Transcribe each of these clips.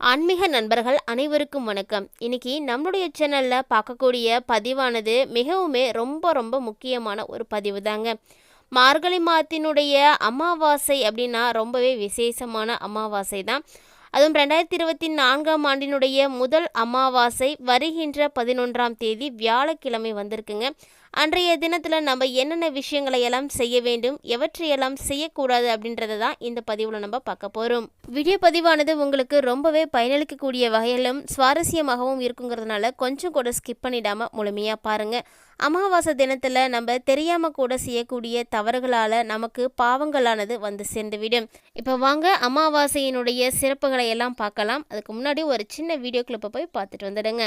ஆன்மீக நண்பர்கள் அனைவருக்கும் வணக்கம். இன்னைக்கு நம்மளுடைய சேனலில் பார்க்கக்கூடிய பதிவானது மிகவுமே ரொம்ப ரொம்ப முக்கியமான ஒரு பதிவு தாங்க மார்கழி மாதத்தினுடைய அமாவாசை அப்படின்னா ரொம்பவே விசேஷமான அமாவாசை தான் அதுவும் ரெண்டாயிரத்தி இருபத்தி நான்காம் ஆண்டினுடைய முதல் அமாவாசை வருகின்ற பதினொன்றாம் தேதி வியாழக்கிழமை வந்திருக்குங்க. அன்றைய தினத்தில் நம்ம என்னென்ன விஷயங்களை எல்லாம் செய்ய வேண்டும் எவற்றையெல்லாம் செய்யக்கூடாது அப்படின்றத தான் இந்த பதிவில் நம்ம பார்க்க போகிறோம் வீடியோ பதிவானது உங்களுக்கு ரொம்பவே பயனளிக்கக்கூடிய வகையிலும் சுவாரஸ்யமாகவும் இருக்குங்கிறதுனால கொஞ்சம் கூட ஸ்கிப் பண்ணிடாமல் முழுமையாக பாருங்கள் அமாவாசை தினத்தில் நம்ம தெரியாமல் கூட செய்யக்கூடிய தவறுகளால் நமக்கு பாவங்களானது வந்து சேர்ந்துவிடும். இப்போ வாங்க அமாவாசையினுடைய சிறப்புகளை எல்லாம் பார்க்கலாம். அதுக்கு முன்னாடி ஒரு சின்ன வீடியோ கிளிப்பை போய் பார்த்துட்டு வந்துடுங்க.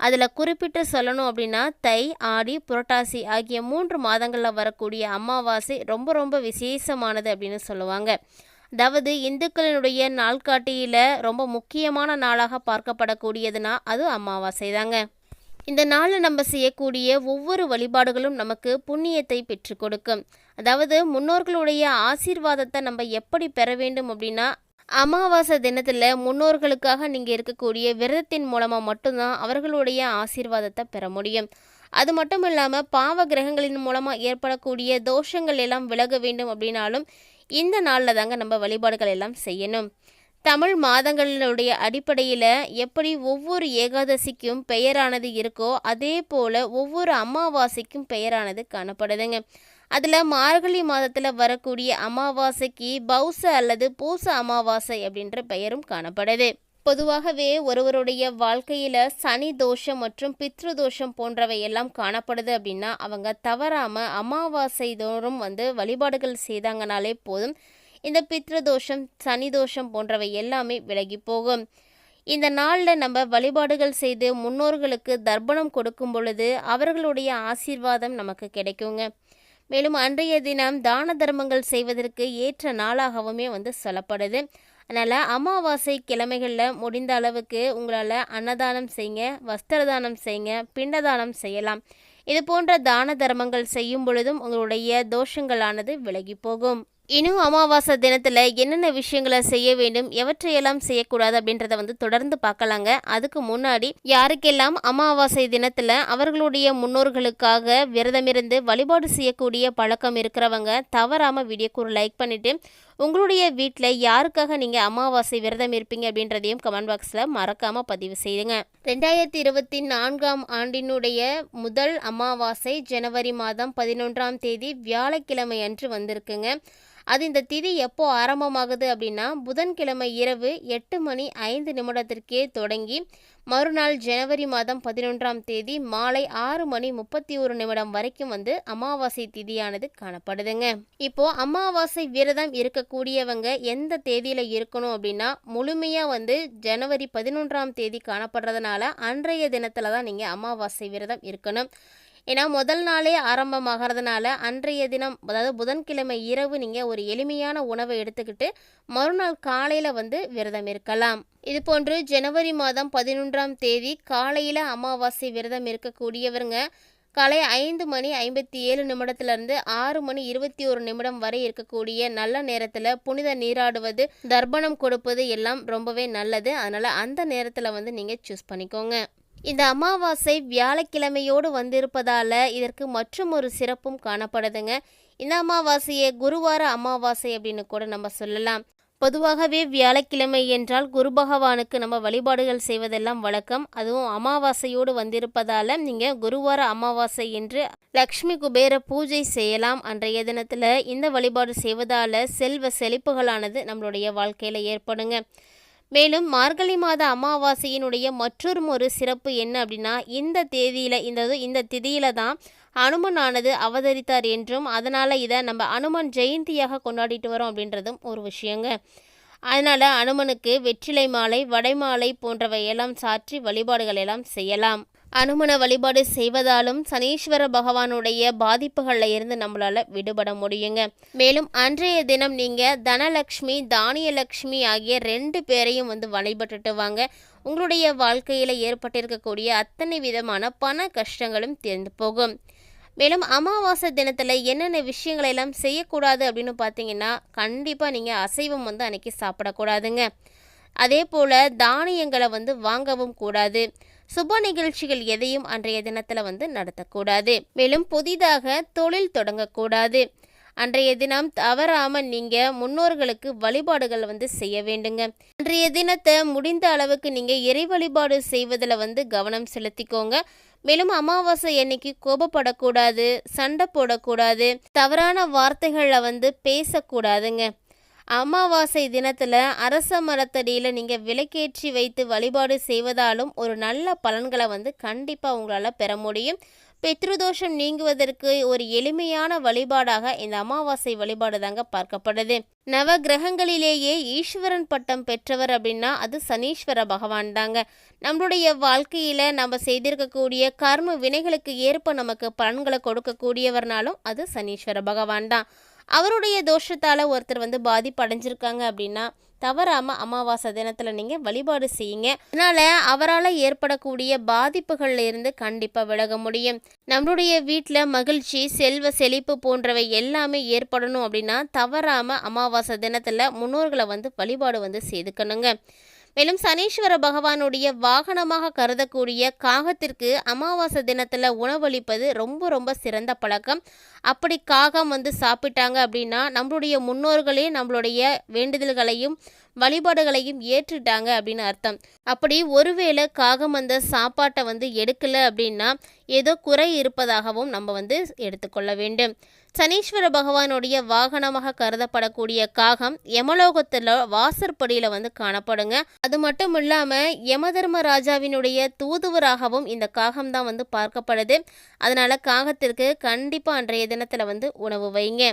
அதில் குறிப்பிட்டு சொல்லணும் அப்படின்னா தை ஆடி புரட்டாசி ஆகிய மூன்று மாதங்களில் வரக்கூடிய அமாவாசை ரொம்ப ரொம்ப விசேஷமானது அப்படின்னு சொல்லுவாங்க. அதாவது இந்துக்களினுடைய நாள்காட்டியில் ரொம்ப முக்கியமான நாளாக பார்க்கப்படக்கூடியதுனா அது அமாவாசை தாங்க இந்த நாளில் நம்ம செய்யக்கூடிய ஒவ்வொரு வழிபாடுகளும் நமக்கு புண்ணியத்தை பெற்றுக் கொடுக்கும். அதாவது முன்னோர்களுடைய ஆசீர்வாதத்தை நம்ம எப்படி பெற வேண்டும் அப்படின்னா அமாவாசை தினத்தில் முன்னோர்களுக்காக நீங்கள் இருக்கக்கூடிய விரதத்தின் மூலமாக மட்டும்தான் அவர்களுடைய ஆசீர்வாதத்தை பெற முடியும். அது மட்டும் இல்லாமல் பாவ கிரகங்களின் மூலமாக ஏற்படக்கூடிய தோஷங்கள் எல்லாம் விலக வேண்டும் அப்படின்னாலும் இந்த நாளில் தாங்க நம்ம வழிபாடுகள் எல்லாம் செய்யணும். தமிழ் மாதங்களினுடைய அடிப்படையில் எப்படி ஒவ்வொரு ஏகாதசிக்கும் பெயரானது இருக்கோ அதே போல் ஒவ்வொரு அமாவாசைக்கும் பெயரானது காணப்படுதுங்க. அதில் மார்கழி மாதத்தில் வரக்கூடிய அமாவாசைக்கு பௌச அல்லது பூச அமாவாசை அப்படின்ற பெயரும் காணப்படுது. பொதுவாகவே ஒருவருடைய வாழ்க்கையில் சனி தோஷம் மற்றும் பித்ரு தோஷம் போன்றவை எல்லாம் காணப்படுது அப்படின்னா அவங்க தவறாமல் அமாவாசை தோறும் வந்து வழிபாடுகள் செய்தாங்கனாலே போதும் இந்த பித்ரு தோஷம் சனி தோஷம் போன்றவை எல்லாமே விலகி போகும். இந்த நாளில் நம்ம வழிபாடுகள் செய்து முன்னோர்களுக்கு தர்ப்பணம் கொடுக்கும் பொழுது அவர்களுடைய ஆசீர்வாதம் நமக்கு கிடைக்குங்க. மேலும் அன்றைய தினம் தான தர்மங்கள் செய்வதற்கு ஏற்ற நாளாகவுமே வந்து சொல்லப்படுது. அதனால் அமாவாசை கிழமைகளில் முடிந்த அளவுக்கு உங்களால் அன்னதானம் செய்யுங்க வஸ்திரதானம் செய்யுங்க பிண்டதானம் செய்யலாம். இது போன்ற தான தர்மங்கள் செய்யும் பொழுதும் உங்களுடைய தோஷங்களானது விலகி போகும். இன்னும் அமாவாசை தினத்தில் என்னென்ன விஷயங்களை செய்ய வேண்டும் எவற்றையெல்லாம் செய்யக்கூடாது அப்படின்றத வந்து தொடர்ந்து பார்க்கலாங்க. அதுக்கு முன்னாடி யாருக்கெல்லாம் அமாவாசை தினத்தில் அவர்களுடைய முன்னோர்களுக்காக விரதமிருந்து வழிபாடு செய்யக்கூடிய பழக்கம் இருக்கிறவங்க தவறாமல் வீடியோக்கு ஒரு லைக் பண்ணிவிட்டு உங்களுடைய வீட்டில் யாருக்காக நீங்கள் அமாவாசை விரதம் இருப்பீங்க அப்படின்றதையும் கமெண்ட் பாக்ஸில் மறக்காமல் பதிவு செய்யுங்க ரெண்டாயிரத்தி இருபத்தி நான்காம் ஆண்டினுடைய முதல் அமாவாசை ஜனவரி மாதம் பதினொன்றாம் தேதி வியாழக்கிழமை அன்று வந்திருக்குங்க. அது இந்த திதி எப்போ ஆரம்பமாகுது அப்படின்னா புதன்கிழமை இரவு எட்டு மணி ஐந்து நிமிடத்திற்கே தொடங்கி மறுநாள் ஜனவரி மாதம் பதினொன்றாம் தேதி மாலை ஆறு மணி முப்பத்தி ஒரு நிமிடம் வரைக்கும் வந்து அமாவாசை திதியானது காணப்படுதுங்க. இப்போ அமாவாசை விரதம் இருக்கக்கூடியவங்க எந்த தேதியில இருக்கணும் அப்படின்னா முழுமையா வந்து ஜனவரி பதினொன்றாம் தேதி காணப்படுறதுனால அன்றைய தினத்துல தான் நீங்க அமாவாசை விரதம் இருக்கணும். ஏன்னா முதல் நாளே ஆரம்பமாகிறதுனால அன்றைய தினம் அதாவது புதன்கிழமை இரவு நீங்கள் ஒரு எளிமையான உணவை எடுத்துக்கிட்டு மறுநாள் காலையில் வந்து விரதம் இருக்கலாம். இது போன்று ஜனவரி மாதம் பதினொன்றாம் தேதி காலையில் அமாவாசை விரதம் இருக்கக்கூடியவருங்க காலை ஐந்து மணி ஐம்பத்தி ஏழு நிமிடத்திலிருந்து ஆறு மணி இருபத்தி ஒரு நிமிடம் வரை இருக்கக்கூடிய நல்ல நேரத்தில் புனித நீராடுவது தர்ப்பணம் கொடுப்பது எல்லாம் ரொம்பவே நல்லது. அதனால் அந்த நேரத்தில் வந்து நீங்கள் சூஸ் பண்ணிக்கோங்க. இந்த அமாவாசை வியாழக்கிழமையோடு வந்திருப்பதால் இதற்கு மற்றும் ஒரு சிறப்பும் காணப்படுதுங்க. இந்த அமாவாசையை குருவார அமாவாசை அப்படின்னு கூட நம்ம சொல்லலாம். பொதுவாகவே வியாழக்கிழமை என்றால் குரு பகவானுக்கு நம்ம வழிபாடுகள் செய்வதெல்லாம் வழக்கம். அதுவும் அமாவாசையோடு வந்திருப்பதால் நீங்கள் குருவார அமாவாசை என்று லக்ஷ்மி குபேர பூஜை செய்யலாம். அன்றைய தினத்தில் இந்த வழிபாடு செய்வதால் செல்வ செழிப்புகளானது நம்மளுடைய வாழ்க்கையில் ஏற்படுங்க. மேலும் மார்கழி மாத அமாவாசையினுடைய மற்றொரு ஒரு சிறப்பு என்ன அப்படின்னா இந்த தேதியில் இந்த இந்த திதியில தான் அனுமனானது அவதரித்தார் என்றும் அதனால் இதை நம்ம அனுமன் ஜெயந்தியாக கொண்டாடிட்டு வரோம் அப்படின்றதும் ஒரு விஷயங்க. அதனால் அனுமனுக்கு வெற்றிலை மாலை வடைமாலை போன்றவை எல்லாம் சாற்றி வழிபாடுகள் எல்லாம் செய்யலாம். அனுமன வழிபாடு செய்வதாலும் சனீஸ்வர பகவானுடைய பாதிப்புகளில் இருந்து நம்மளால விடுபட முடியுங்க. மேலும் அன்றைய தினம் நீங்க தனலக்ஷ்மி தானியலக்ஷ்மி ஆகிய ரெண்டு பேரையும் வந்து வழிபட்டுட்டு வாங்க. உங்களுடைய வாழ்க்கையில ஏற்பட்டிருக்கக்கூடிய அத்தனை விதமான பண கஷ்டங்களும் தீர்ந்து போகும். மேலும் அமாவாசை தினத்தில் என்னென்ன விஷயங்களை எல்லாம் செய்யக்கூடாது அப்படின்னு பார்த்தீங்கன்னா கண்டிப்பாக நீங்கள் அசைவம் வந்து அன்னைக்கு சாப்பிடக்கூடாதுங்க. அதே போல் தானியங்களை வந்து வாங்கவும் கூடாது. சுப நிகழ்ச்சிகள் எதையும் அன்றைய தினத்தில் வந்து நடத்தக்கூடாது. மேலும் புதிதாக தொழில் தொடங்கக்கூடாது. அன்றைய தினம் தவறாமல் நீங்கள் முன்னோர்களுக்கு வழிபாடுகள் வந்து செய்ய வேண்டுங்க. அன்றைய தினத்தை முடிந்த அளவுக்கு நீங்கள் இறை வழிபாடு செய்வதில் வந்து கவனம் செலுத்திக்கோங்க. மேலும் அமாவாசை அன்னைக்கு கோபப்படக்கூடாது சண்டை போடக்கூடாது தவறான வார்த்தைகளில் வந்து பேசக்கூடாதுங்க. அமாவாசை தினத்தில் அரச மரத்தடியில் நீங்கள் விளக்கேற்றி வைத்து வழிபாடு செய்வதாலும் ஒரு நல்ல பலன்களை வந்து கண்டிப்பாக உங்களால் பெற முடியும். பித்ருதோஷம் நீங்குவதற்கு ஒரு எளிமையான வழிபாடாக இந்த அமாவாசை வழிபாடு தாங்க பார்க்கப்படுது. நவ கிரகங்களிலேயே ஈஸ்வரன் பட்டம் பெற்றவர் அப்படின்னா அது சனீஸ்வர பகவான் தாங்க. நம்மளுடைய வாழ்க்கையில் நம்ம செய்திருக்கக்கூடிய கர்ம வினைகளுக்கு ஏற்ப நமக்கு பலன்களை கொடுக்கக்கூடியவர்னாலும் அது சனீஸ்வர பகவான் தான். அவருடைய தோஷத்தால் ஒருத்தர் வந்து பாதிப்படைஞ்சிருக்காங்க அப்படின்னா தவறாமல் அமாவாசை தினத்தில் நீங்கள் வழிபாடு செய்யுங்க. அதனால் அவரால் ஏற்படக்கூடிய பாதிப்புகளில் இருந்து கண்டிப்பாக விலக முடியும். நம்மளுடைய வீட்டில் மகிழ்ச்சி செல்வ செழிப்பு போன்றவை எல்லாமே ஏற்படணும் அப்படின்னா தவறாமல் அமாவாசை தினத்தில் முன்னோர்களை வந்து வழிபாடு வந்து செய்துக்கணுங்க. மேலும் சனீஸ்வர பகவானுடைய வாகனமாக கருதக்கூடிய காகத்திற்கு அமாவாசை தினத்தில் உணவளிப்பது ரொம்ப ரொம்ப சிறந்த பழக்கம். அப்படி காகம் வந்து சாப்பிட்டாங்க அப்படின்னா நம்மளுடைய முன்னோர்களே நம்மளுடைய வேண்டுதல்களையும் வழிபாடுகளையும் ஏற்றுட்டாங்க அப்படின்னு அர்த்தம். அப்படி ஒருவேளை காகம் அந்த சாப்பாட்டை வந்து எடுக்கல அப்படின்னா ஏதோ குறை இருப்பதாகவும் நம்ம வந்து எடுத்துக்கொள்ள வேண்டும். சனீஸ்வர பகவானுடைய வாகனமாக கருதப்படக்கூடிய காகம் யமலோகத்தில் வாசற்படியில் வந்து காணப்படுங்க. அது மட்டும் இல்லாமல் யமதர்ம ராஜாவினுடைய தூதுவராகவும் இந்த காகம் தான் வந்து பார்க்கப்படுது. அதனால காகத்திற்கு கண்டிப்பாக அன்றைய தினத்தில் வந்து உணவு வைங்க.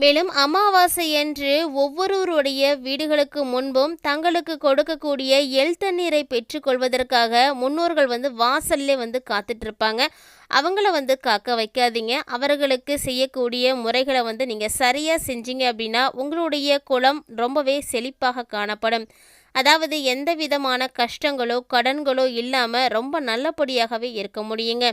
மேலும் அமாவாசையன்று ஒவ்வொருவருடைய வீடுகளுக்கு முன்பும் தங்களுக்கு கொடுக்கக்கூடிய எல் தண்ணீரை பெற்றுக்கொள்வதற்காக முன்னோர்கள் வந்து வாசல்லே வந்து காத்துட்டு இருப்பாங்க அவங்கள வந்து காக்க வைக்காதீங்க. அவர்களுக்கு செய்யக்கூடிய முறைகளை வந்து நீங்கள் சரியாக செஞ்சீங்க அப்படின்னா உங்களுடைய குளம் ரொம்பவே செழிப்பாக காணப்படும். அதாவது எந்த விதமான கஷ்டங்களோ கடன்களோ இல்லாமல் ரொம்ப நல்லபடியாகவே இருக்க முடியுங்க.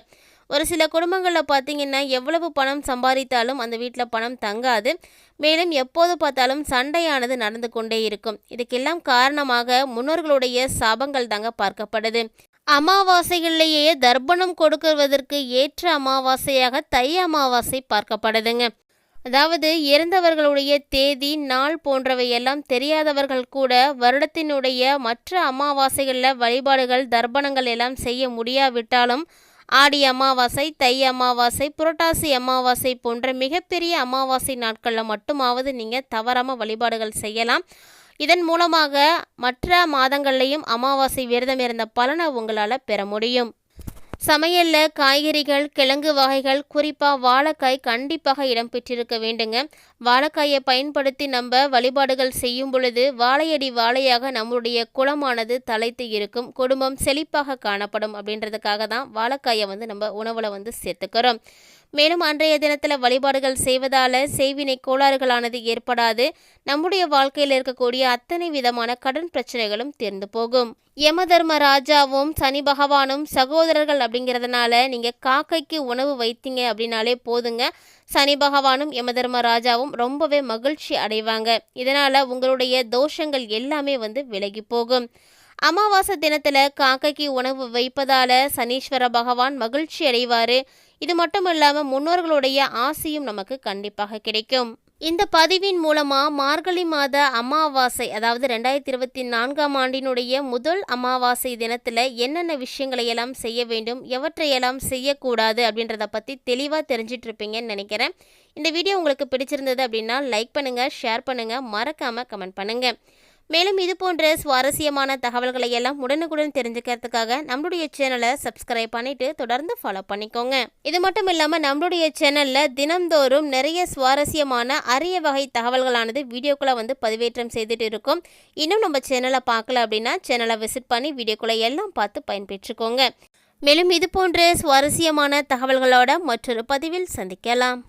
ஒரு சில குடும்பங்களில் பார்த்தீங்கன்னா எவ்வளவு பணம் சம்பாதித்தாலும் அந்த வீட்டில் பணம் தங்காது. மேலும் எப்போது பார்த்தாலும் சண்டையானது நடந்து கொண்டே இருக்கும். இதுக்கெல்லாம் காரணமாக முன்னோர்களுடைய சாபங்கள் தாங்க பார்க்கப்படுது. அமாவாசைகளிலேயே தர்ப்பணம் கொடுக்குவதற்கு ஏற்ற அமாவாசையாக தை அமாவாசை பார்க்கப்படுதுங்க. அதாவது இறந்தவர்களுடைய தேதி நாள் போன்றவையெல்லாம் தெரியாதவர்கள் கூட வருடத்தினுடைய மற்ற அமாவாசைகளில் வழிபாடுகள் தர்ப்பணங்கள் எல்லாம் செய்ய முடியாவிட்டாலும் ஆடி அமாவாசை தை அமாவாசை புரட்டாசி அமாவாசை போன்ற மிகப்பெரிய அமாவாசை நாட்களில் மட்டுமாவது நீங்கள் தவறாமல் வழிபாடுகள் செய்யலாம். இதன் மூலமாக மற்ற மாதங்கள்லையும் அமாவாசை விரதம் இருந்த பலனை உங்களால் பெற முடியும். சமையலில் காய்கறிகள் கிழங்கு வகைகள் குறிப்பாக வாழைக்காய் கண்டிப்பாக இடம்பெற்றிருக்க வேண்டுங்க. வாழைக்காயை பயன்படுத்தி நம்ம வழிபாடுகள் செய்யும் பொழுது வாழையடி வாழையாக நம்முடைய குளமானது தலைத்து இருக்கும் குடும்பம் செழிப்பாக காணப்படும் அப்படின்றதுக்காக தான் வாழைக்காயை வந்து நம்ம உணவில் வந்து சேர்த்துக்கிறோம். மேலும் அன்றைய தினத்தில் வழிபாடுகள் செய்வதால் செய்வினை கோளாறுகளானது ஏற்படாது. நம்முடைய வாழ்க்கையில் இருக்கக்கூடிய அத்தனை விதமான கடன் பிரச்சனைகளும் தீர்ந்து போகும். யமதர்ம ராஜாவும் சனி பகவானும் சகோதரர்கள் அப்படிங்கிறதுனால நீங்கள் காக்கைக்கு உணவு வைத்தீங்க அப்படின்னாலே போதுங்க. சனி பகவானும் யமதர்ம ராஜாவும் ரொம்பவே மகிழ்ச்சி அடைவாங்க. இதனால் உங்களுடைய தோஷங்கள் எல்லாமே வந்து விலகி போகும். அமாவாசை தினத்தில் காக்கைக்கு உணவு வைப்பதால் சனீஸ்வர பகவான் மகிழ்ச்சி அடைவார். இது மட்டும் இல்லாமல் முன்னோர்களுடைய ஆசையும் நமக்கு கண்டிப்பாக கிடைக்கும். இந்த பதிவின் மூலமாக மார்கழி மாத அமாவாசை அதாவது ரெண்டாயிரத்தி இருபத்தி நான்காம் ஆண்டினுடைய முதல் அமாவாசை தினத்தில் என்னென்ன விஷயங்களை எல்லாம் செய்ய வேண்டும் எவற்றையெல்லாம் செய்யக்கூடாது அப்படின்றத பற்றி தெளிவாக தெரிஞ்சிட்டு இருப்பீங்கன்னு நினைக்கிறேன். இந்த வீடியோ உங்களுக்கு பிடிச்சிருந்தது அப்படின்னா லைக் பண்ணுங்கள் ஷேர் பண்ணுங்கள் மறக்காமல் கமெண்ட் பண்ணுங்கள் மேலும் இது போன்ற சுவாரஸ்யமான தகவல்களை எல்லாம் உடனுக்குடன் தெரிஞ்சுக்கிறதுக்காக நம்மளுடைய சேனலை சப்ஸ்கிரைப் பண்ணிட்டு தொடர்ந்து ஃபாலோ பண்ணிக்கோங்க. இது மட்டும் இல்லாமல் நம்மளுடைய சேனலில் தினம்தோறும் நிறைய சுவாரஸ்யமான அரிய வகை தகவல்களானது வீடியோக்குள்ளே வந்து பதிவேற்றம் செய்துட்டு இருக்கும். இன்னும் நம்ம சேனலை பார்க்கல அப்படின்னா சேனலை விசிட் பண்ணி வீடியோக்குள்ளே எல்லாம் பார்த்து பயன்பெற்றுக்கோங்க. மேலும் இது போன்ற சுவாரஸ்யமான தகவல்களோட மற்றொரு பதிவில் சந்திக்கலாம்.